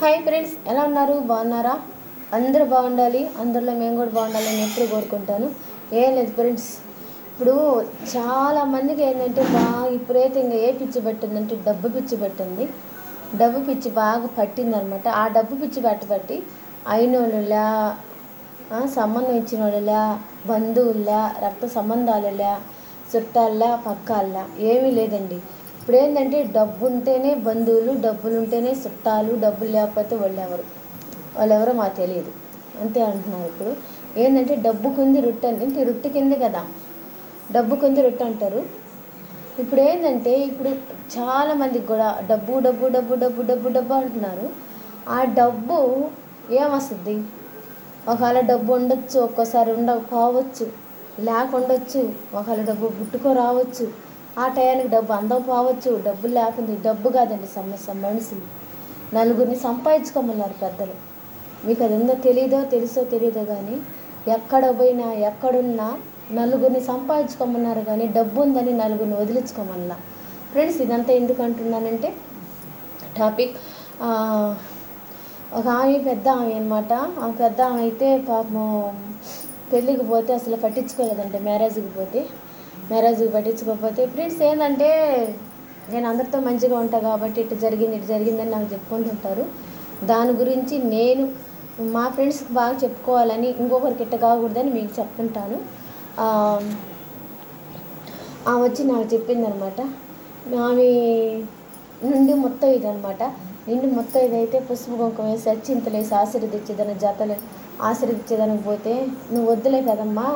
Hi friends ఎలా ఉన్నారు? బాగున్నారా? అందరూ బాగుండాలి. అందరిలో మేము కూడా బాగుండాలని ఎప్పుడు కోరుకుంటాను. ఏం లేదు ఫ్రెండ్స్ ఇప్పుడు చాలా మందికి ఏంటంటే బాగా ఇప్పుడైతే ఇంకా ఏ పిచ్చి పట్టిందంటే డబ్బు పిచ్చి పట్టింది. డబ్బు పిచ్చి బాగా పట్టిందనమాట. ఆ డబ్బు పిచ్చి పట్టి అయినోళ్ళులా ఆ, సంబంధం ఇచ్చిన వాళ్ళులా బంధువుల్లా రక్త సంబంధాలులా చుట్టాల్లా పక్కాల్లా ఏమీ లేదండి. ఇప్పుడు ఏంటంటే డబ్బు ఉంటేనే బంధువులు డబ్బులు ఉంటేనే చుట్టాలు డబ్బులు లేకపోతే వాళ్ళు ఎవరు వాళ్ళు ఎవరో మాకు తెలియదు. అంతే అంటున్నారు ఇప్పుడు. ఏంటంటే డబ్బు కింది రొట్టె అంటే రొట్టె కింద కదా. డబ్బు కింది రొట్టె అంటారు. ఇప్పుడు ఏంటంటే ఇప్పుడు చాలామందికి కూడా డబ్బు డబ్బు డబ్బు డబ్బు డబ్బు డబ్బు అంటున్నారు. ఆ డబ్బు ఏమొస్తుంది? ఒకవేళ డబ్బు ఉండొచ్చు ఒక్కోసారి ఉండకపోవచ్చు లేకుండొచ్చు ఒకవేళ డబ్బు పుట్టుకో రావచ్చు. ఆ టయానికి డబ్బు అందకపోవచ్చు డబ్బులు లేకుండా డబ్బు కాదండి సమస్య మనుషులు. నలుగురిని సంపాదించుకోమన్నారు పెద్దలు. మీకు అది ఉందో తెలీదో తెలుసో తెలీదో కానీ ఎక్కడ పోయినా ఎక్కడున్నా నలుగురిని సంపాదించుకోమన్నారు కానీ డబ్బు ఉందని నలుగురిని వదిలించుకోమన్నా. ఫ్రెండ్స్ ఇదంతా ఎందుకు అంటున్నానంటే టాపిక్ ఒక ఆమె పెద్ద ఆమె అనమాట ఆ పెద్ద ఆమె అయితే పాపం పెళ్ళికి పోతే అసలు కట్టించుకోలేదంటే మ్యారేజ్కి పోతే. మ్యారేజ్ పట్టించుకోకపోతే ఫ్రెండ్స్ ఏంటంటే నేను అందరితో మంచిగా ఉంటా కాబట్టి ఇటు జరిగింది ఇటు జరిగిందని నాకు చెప్పుకుంటుంటారు దాని గురించి నేను మా ఫ్రెండ్స్కి బాగా చెప్పుకోవాలని ఇంకొకరికి ఇట్ట కాకూడదని మీకు చెప్తుంటాను. ఆమె వచ్చి నాకు చెప్పిందనమాట. ఆమె నుండి మొత్తం ఇదనమాట. నిండి మొత్తం ఇదైతే పసుపు కుంకుమ వేసి అచ్చింతలేసి ఆశీర్వదించేదని జతలు ఆశీర్వదించేదానికి పోతే నువ్వు వద్దులే కదమ్మా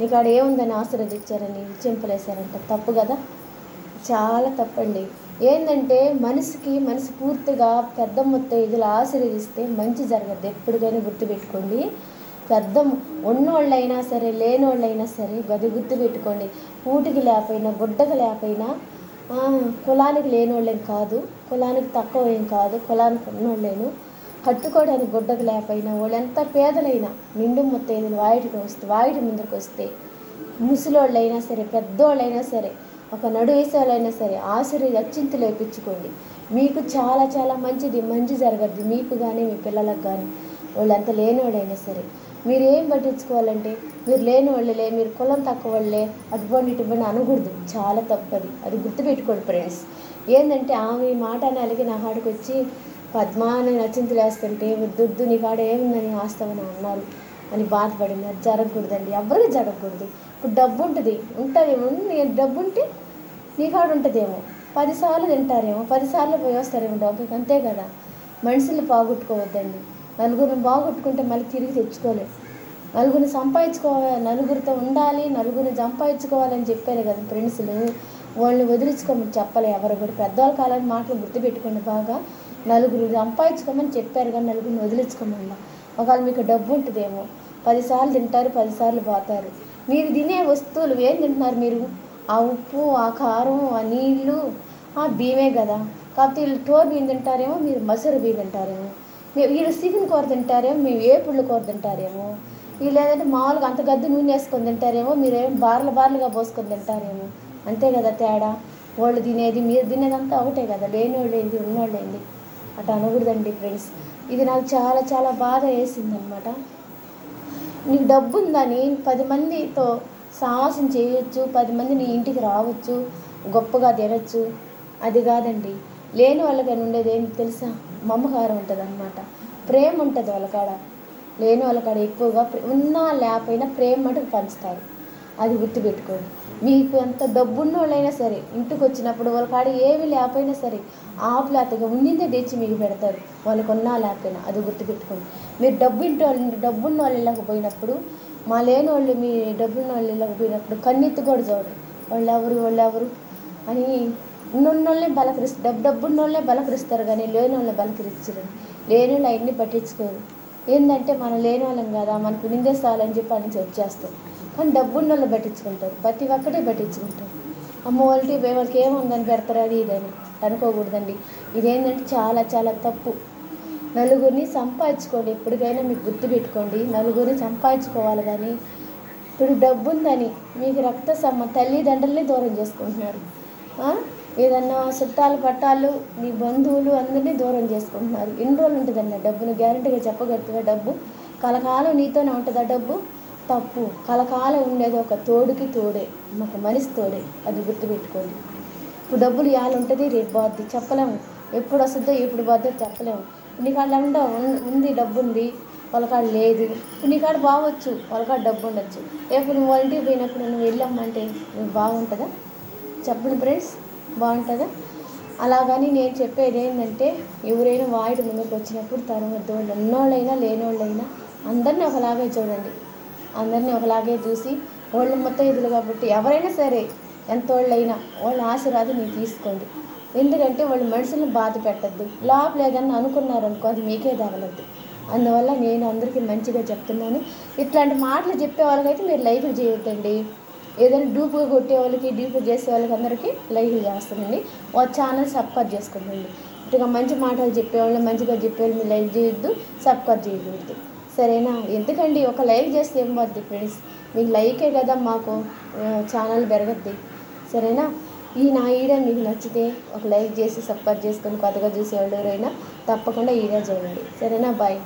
నీకు ఆడ ఏముందని ఆశీర్వదించారని చింపలేశారంట తప్పు కదా? చాలా తప్పండి. ఏంటంటే మనసుకి మనసు పూర్తిగా పెద్ద మొత్తం ఇదిలో ఆశీర్వదిస్తే మంచి జరగద్దు. ఎప్పటికైనా గుర్తుపెట్టుకోండి. పెద్ద ఉన్నోళ్ళైనా సరే లేనోళ్ళైనా సరే గది గుర్తు పెట్టుకోండి ఊటికి లేకపోయినా గుడ్డకు లేకపోయినా కులానికి లేనోళ్ళేం కాదు. కులానికి తక్కువ ఏం కాదు. కులానికి ఉన్నోళ్ళేను. కట్టుకోవడానికి గుడ్డకు లేకపోయినా వాళ్ళు ఎంత పేదలైనా నిండు ముత్తైదులు వాయిడికి వస్తే వాయిడి ముందుకు వస్తే ముసలోళ్ళైనా సరే పెద్దోళ్ళైనా సరే ఒక నడు వేసేవాళ్ళైనా సరే ఆశీర్వాద అచ్చింతలు లేపించుకోండి. మీకు చాలా చాలా మంచిది మంచి జరగద్దు. మీకు కానీ మీ పిల్లలకు కానీ వాళ్ళంత లేనివాడైనా సరే. మీరు ఏం పట్టించుకోవాలంటే మీరు లేని వాళ్ళలే మీరు కులం తక్కువ వాళ్ళే అటుబండి ఇటుబండి అనకూడదు. చాలా తప్పది. అది గుర్తుపెట్టుకోండి ఫ్రెండ్స్. ఏంటంటే ఆమె మాట అని నా హాడికి వచ్చి పద్మాన నచ్చింతలు వేస్తుంటే దుద్దు నీ కాడ ఏముందని ఆస్తామని అన్నారు. అని బాధపడింది. అది జరగకూడదండి ఎవరికి జరగకూడదు. ఇప్పుడు డబ్బు ఉంటుంది ఉంటుంది డబ్బు ఉంటే నీ కాడ ఉంటుందేమో. పదిసార్లు తింటారేమో పదిసార్లు పోయి వస్తారేమో డబ్బుకి అంతే కదా. మనుషులు పోగొట్టుకోవద్దండి. నలుగురిని బాగొట్టుకుంటే మళ్ళీ తిరిగి తెచ్చుకోలేదు నలుగురిని సంపాదించుకోవాలి నలుగురితో ఉండాలి నలుగురిని సంపాదించుకోవాలని చెప్పారు కదా ఫ్రెండ్స్లు వాళ్ళని వదిలించుకోమని చెప్పలే ఎవరు కూడా. పెద్దవాళ్ళ కాలని మాటలు గుర్తుపెట్టుకోండి బాగా. నలుగురు సంపాదించుకోమని చెప్పారు కానీ నలుగురిని వదిలించుకోమన్నా. ఒకవేళ మీకు డబ్బు ఉంటుందేమో. పదిసార్లు తింటారు పదిసార్లు పోతారు. మీరు తినే వస్తువులు ఏం తింటున్నారు మీరు? ఆ ఉప్పు ఆ కారం ఆ నీళ్ళు ఆ బియ్యమే కదా. కాకపోతే వీళ్ళు టోర్ బియ్యం తింటారేమో మీరు మసూరు బియ్యం తింటారేమో. వీళ్ళు సిగిన్ కూర తింటారేమో మేము ఏపుళ్ళు కూర తింటారేమో. వీళ్ళు ఏంటంటే మామూలుగా అంత గద్దు నూనె వేసుకొని తింటారేమో మీరేమో బార్లు బార్లుగా పోసుకొని తింటారేమో. అంతే కదా తేడా. వాళ్ళు తినేది మీరు తినేదంతా ఒకటే కదా లేని వాళ్ళు ఏంది ఉన్నోళ్ళు ఏంది? అట్లా అనకూడదండి ఫ్రెండ్స్. ఇది నాకు చాలా చాలా బాధ వేసింది అనమాట నీకు డబ్బు ఉందని పది మందితో సాహసం చేయొచ్చు పది మంది నీ ఇంటికి రావచ్చు గొప్పగా తినచ్చు. అది కాదండి. లేని వాళ్ళకని ఉండేది ఏంటి తెలుసా? మమకారం ఉంటుంది అనమాట ప్రేమ ఉంటుంది వాళ్ళకాడ. లేని వాళ్ళకాడ ఎక్కువగా ఉన్నా లేకపోయినా ప్రేమ మటుకు పంచుతారు. అది గుర్తుపెట్టుకోండి. మీకు ఎంత డబ్బున్న వాళ్ళైనా సరే ఇంటికి వచ్చినప్పుడు వాళ్ళ కాడ ఏమి లేకపోయినా సరే ఆపులాతగా ఉన్నిందే తెచ్చి మీకు పెడతారు. వాళ్ళకు ఉన్నా లేకపోయినా అది గుర్తుపెట్టుకోండి. మీరు డబ్బు ఇంటి వాళ్ళు డబ్బున్న వాళ్ళ ఇళ్ళకి పోయినప్పుడు మా లేని వాళ్ళు మీ డబ్బున్న వాళ్ళు వెళ్ళకపోయినప్పుడు కన్నెత్తి కూడా చూడరు. వాళ్ళు ఎవరు వాళ్ళు ఎవరు అని ఉన్నోళ్ళే బలకరిస్తారు డబ్బు డబ్బున్న వాళ్ళే బలకరిస్తారు కానీ లేని వాళ్ళే బలకరించరు. లేని వాళ్ళు అవన్నీ పట్టించుకోరు. ఏంటంటే మనం లేని వాళ్ళం కదా మనకు నిందేస్తాలని చెప్పి అని వచ్చేస్తాం కానీ డబ్బున్న వాళ్ళు పట్టించుకుంటారు. ప్రతి ఒక్కటే పట్టించుకుంటారు. అమ్మ వాళ్ళకి వాళ్ళకి ఏముందని పెడతారు అది ఇదని అనుకోకూడదండి. ఇదేంటంటే చాలా చాలా తప్పు. నలుగురిని సంపాదించుకోండి. ఎప్పటికైనా మీకు గుర్తు పెట్టుకోండి. నలుగురిని సంపాదించుకోవాలి కానీ ఇప్పుడు డబ్బు ఉందని మీకు రక్త సంబంధం తల్లిదండ్రులనే దూరం చేసుకుంటున్నారు. ఏదన్నా చుట్టాలు పట్టాలు నీ బంధువులు అందరినీ దూరం చేసుకుంటున్నారు. ఎన్ని రోజులు ఉంటుందన్న డబ్బును గ్యారంటీగా చెప్పగలుగుతుంది డబ్బు? కలకాలం నీతోనే ఉంటుందా డబ్బు? తప్పు. కలకాలం ఉండేది ఒక తోడుకి తోడే ఒక మనిషి తోడే. అది గుర్తుపెట్టుకోండి. ఇప్పుడు డబ్బులు ఇవాళ ఉంటుంది రేపు పోద్ది చెప్పలేము. ఎప్పుడు వస్తుందో ఎప్పుడు పోద్దో చెప్పలేము. నీకాడ ఉండ ఉంది డబ్బు ఉంది వాళ్ళకాడ లేదు. నీకాడ బాగొచ్చు వాళ్ళకాడ డబ్బు ఉండొచ్చు. రేపు నువ్వు వాళ్ళ ఇంటికి పోయినప్పుడు నువ్వు వెళ్ళమ్మంటే నువ్వు బాగుంటుందా? చెప్పండి ఫ్రెండ్స్. బాగుంటుందా? అలాగని నేను చెప్పేది ఏంటంటే ఎవరైనా వాయిట ముందుకు వచ్చినప్పుడు తర్వాత వాళ్ళు ఉన్నోళ్ళైనా లేనోళ్ళైనా అందరినీ ఒకలాగే చూడండి. అందరినీ ఒకలాగే చూసి వాళ్ళు మొత్తం ఎదురు కాబట్టి ఎవరైనా సరే ఎంతోళ్ళైనా వాళ్ళ ఆశీర్వాదం మీరు తీసుకోండి. ఎందుకంటే వాళ్ళు మనుషులను బాధ పెట్టద్దు. లోపల అనుకున్నారనుకో అది మీకే తగలద్దు. అందువల్ల నేను అందరికీ మంచిగా చెప్తున్నాను. ఇట్లాంటి మాటలు చెప్పే వాళ్ళకైతే మీరు లైకులు చేయొద్దండి. ఏదైనా డూపుగా కొట్టే వాళ్ళకి డూపు చేసే వాళ్ళకి అందరికీ లైక్ చేస్తుందండి. వాళ్ళ ఛానల్ సబ్స్క్రైబ్ చేసుకుంటుంది. ఇటుగా మంచి మాటలు చెప్పేవాళ్ళు మంచిగా చెప్పేవాళ్ళు మీరు లైక్ చేయొద్దు సబ్స్క్రైబ్ చేయకూడదు. సరేనా? ఎందుకండి? ఒక లైక్ చేస్తే ఏం పోద్ది ఫ్రెండ్స్? మీకు లైకే కదా మాకు ఛానల్ పెరగద్ది. సరేనా? ఈ నా వీడియో మీకు నచ్చితే ఒక లైక్ చేసి సబ్స్క్రైబ్ చేసుకొని కొత్తగా చూసేవాళ్ళు ఎవరైనా తప్పకుండా ఈ వీడియో చేయండి సరేనా? బాయ్.